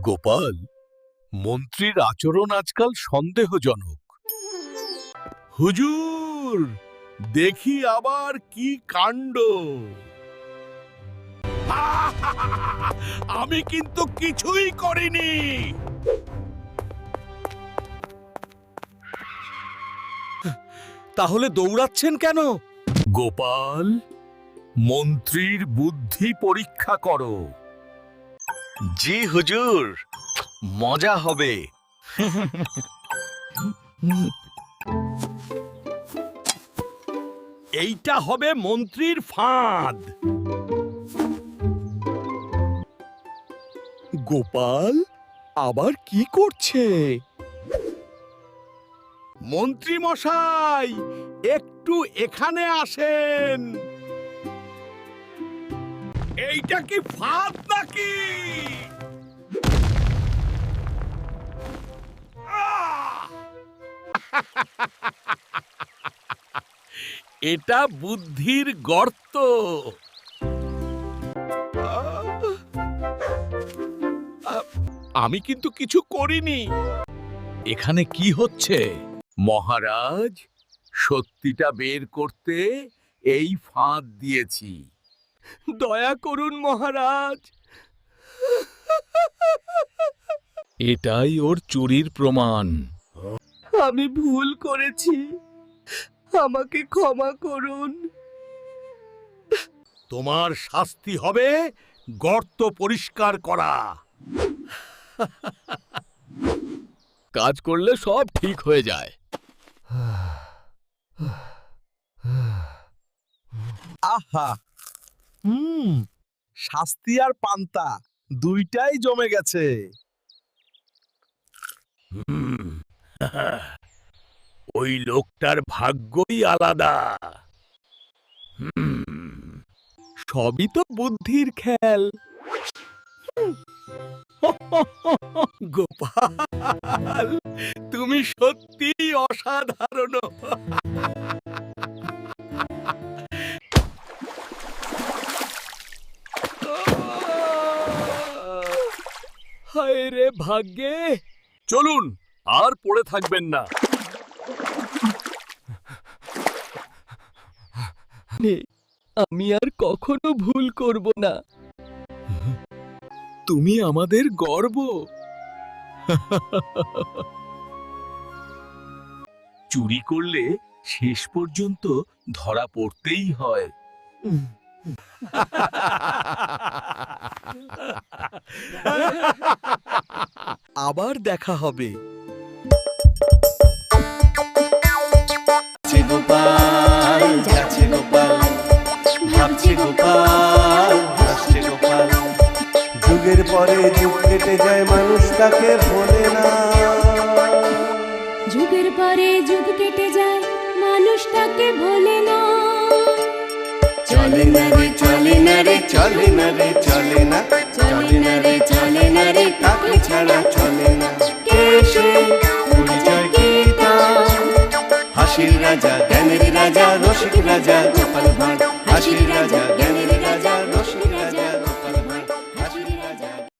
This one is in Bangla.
গোপাল মন্ত্রীর আচরণ আজকাল সন্দেহজনক। হুজুর দেখি আবার কি কাণ্ড। আমি কিন্তু কিছুই করিনি। তাহলে দৌড়াচ্ছেন কেন? গোপাল মন্ত্রীর বুদ্ধি পরীক্ষা করো। জি হুজুর। মজা হবে। এইটা হবে মন্ত্রীর ফাঁদ। গোপাল আবার কি করছে? মন্ত্রী মশাই একটু এখানে আসেন। এইটা কি ফাঁদ নাকি? এটা বুদ্ধির গর্ত। আমি কিন্তু কিছু করিনি। এখানে কি হচ্ছে? মহারাজ, সত্যিটা বের করতে এই ফাঁদ দিয়েছি। দয়া করুন মহারাজ। এটাই ওর চুরির প্রমাণ। আমি ভুল করেছি। আমাকে ক্ষমা করুন। তোমার শাস্তি হবে গর্ত পরিষ্কার করা। কাজ করলে সব ঠিক হয়ে যায়। আহা! হুম। শাস্তি আর পান্তা দুইটাই জমে গেছে। ওই লোকটার ভাগ্যই আলাদা। হুম, সবই তো বুদ্ধির খেল। গোপাল তুমি সত্যি অসাধারণ। হায় রে ভাগ্যে। চলুন আর পড়ে থাকবেন না। আমি আর কখনো ভুল করব না। তুমি আমাদের গর্ব। চুরি করলে শেষ পর্যন্ত ধরা পড়তেই হয়। আবার দেখা হবে। যাচ্ছে গোপাল যাচ্ছে গোপাল ভাবছে গোপাল হাসছে গোপাল। যুগের পরে যুগ কেটে যায় মানুষ তাকে ভোলে না। যুগের পরে যুগ কেটে যায় মানুষ তাকে ভোলে না। চলে না রে চলে না রে চলে না রে চলে না চলে না রে চলে না রে তাকে ছাড়া চলে না হাসির রাজা জ্ঞানের রাজা রসিক রাজা গোপাল ভাঁড় হাসির রাজা জ্ঞানের রাজা